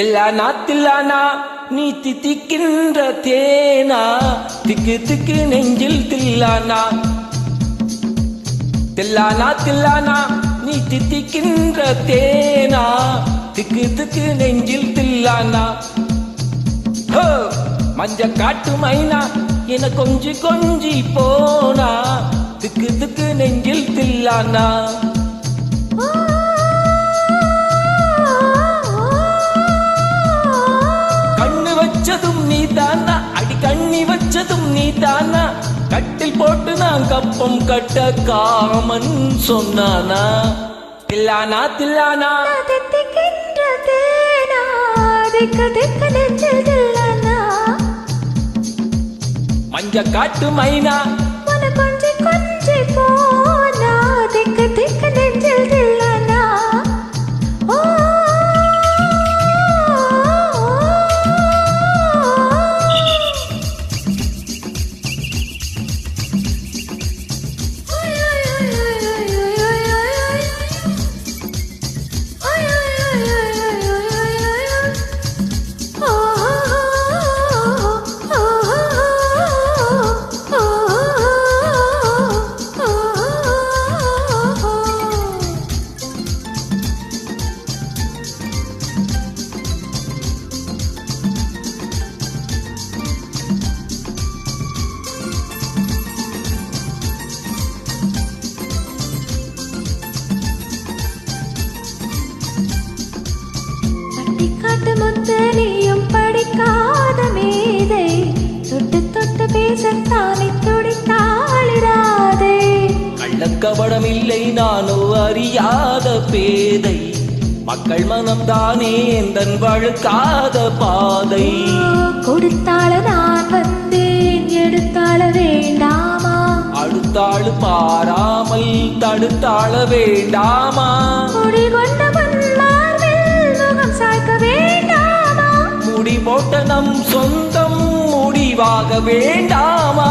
தில்லானா தில்லானா நீ தித்திக்கின்ற தேனா? திக்கு திக்கு நெஞ்சில் தில்லானா தில்லானா தில்லானா நீ தித்திக்கின்ற தேனா? திக்கு திக்கு நெஞ்சில் தில்லானா ஹோ மஞ்ச காட்டு மைனா என கொஞ்சி கொஞ்சி போனா? திக்கு திக்கு நெஞ்சில் தில்லானா கப்பம் கட்ட காமன் சொன்னானா? தில்லானா தில்லானா? மஞ்ச காட்டு மைனா நானோ அறியாத பேதை. மக்கள் மனம்தானே எந்தன் வழுக்காத பாதை. கொடுத்தால நான் வந்தேன் எடுத்தால வேண்டாமா? அடுத்தாಳು பாராமல் தடுத்தாள வேண்டாமா? முடி கொண்ட முகம் சாய்க்க வேண்டாமா? முடி போட்ட நம் சொந்தம் முடிவாக வேண்டாமா?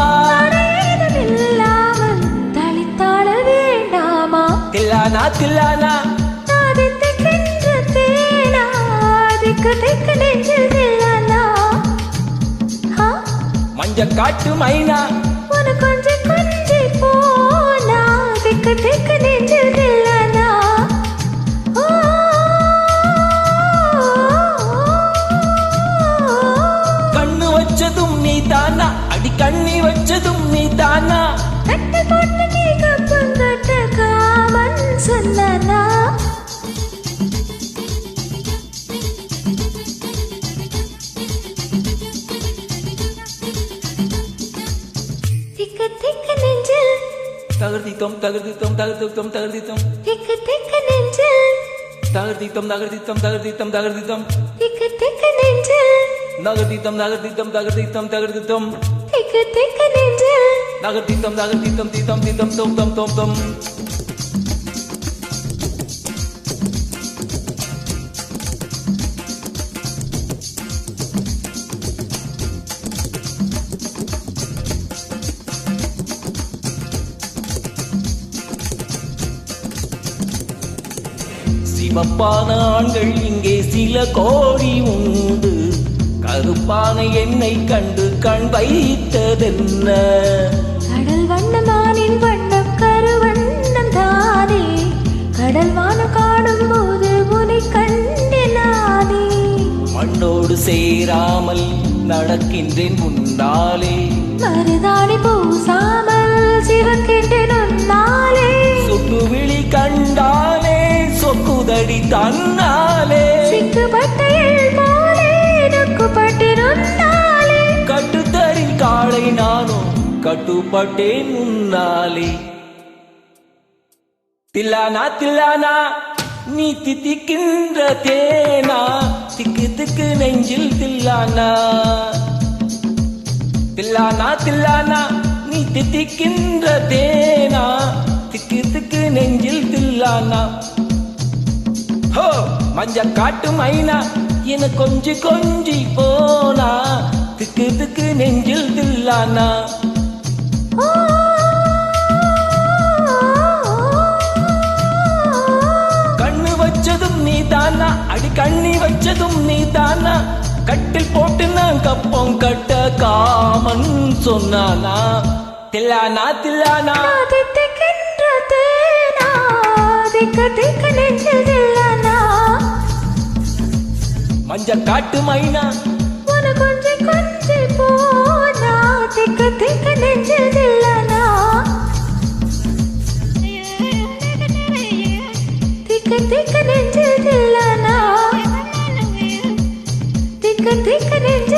தில்லானா தில்லானா ஆதித்துக்கின்ற தேனா? திக்கு திக்கு நெஞ்சில் தில்லானா மஞ்ச காட்டு மைனா? உன கொஞ்சி கொஞ்சி போனா? திக்கு திக்கு நெஞ்சில் தில்லானா ஓ கண்ணு வச்சதும் நீ தானா? அடி கண்ணி வச்சதும் நீ தானா? கட்டு போட்டு நீ கப்பம் கட்ட காமன் சொன்னானா திக்கு திக்கு நெஞ்சில் தகர்தித்தோம் தகர்தித்தோம் தகர்தித்தோம் தகர்தித்தோம் திக்கு திக்கு நெஞ்சில் தகர்தித்தோம் தகர்தித்தோம் தகர்தித்தோம் தகர்தித்தோம் திக்கு திக்கு நெஞ்சில் நகர்தித்தம் நகர்தித்தம் தகர்தித்தம் தகர்தித்தம் திக்கு திக்கு நெஞ்சில் நகர்தித்தம் நகர்தித்தம் தீத்தம் தீத்தம் தோம் தோம் தோம் தோம் சிவப்பான ஆண்கள் இங்கே சில கோடி உண்டு. கருப்பான என்னை கண்டு கண் வைத்ததென்ன? கடல் வண்ணமானின் வண்ணம் கருவண்ணம் தானே. கடல் வானம் காணும் போது உனை கண்டினானே மண்ணோடு சேராமல் நடக்கின்றேன் முன்னாலே. மருதாணி பூசாமல் சிவக்கின்றேன் உன்னாலே. சுட்டுவிழி கண்டாலே சொக்குதடி தன்னாலே. கட்டுத்தரில் காளை நானும் கட்டுப்பட்டேன் முன்னாலே. தில்லானா தில்லானா நீ தித்திக்கின்ற தேனா. திக்கு திக்கு நெஞ்சில் தில்லானா. தில்லானா தில்லானா நீ தித்திக்கின்ற தேனா. திக்கு திக்கு நெஞ்சில் தில்லானா. ஹோ மஞ்ச காட்டு மைனா என கொஞ்சி கொஞ்சி போனா திக்கு திக்கு நெஞ்சில் தில்லானா. கண்ணு வச்சதும் நீ தானா அடி கண்ணி வச்சதும் நீ தானா கட்டில் போட்டு நான் கப்பம் கட்ட காமன் சொன்னானா. தில்லானா தில்லானா. தேனா திக்க திக்க நெஞ்சில் தில்லானா மஞ்ச காட்டு மைனா கொஞ்சி கொஞ்சி போனா திக்கு திக்கு நெஞ்சதில்லனா திக்கு திக்கு நெஞ்சதில்லனா திக்கு திக்கு நெஞ்ச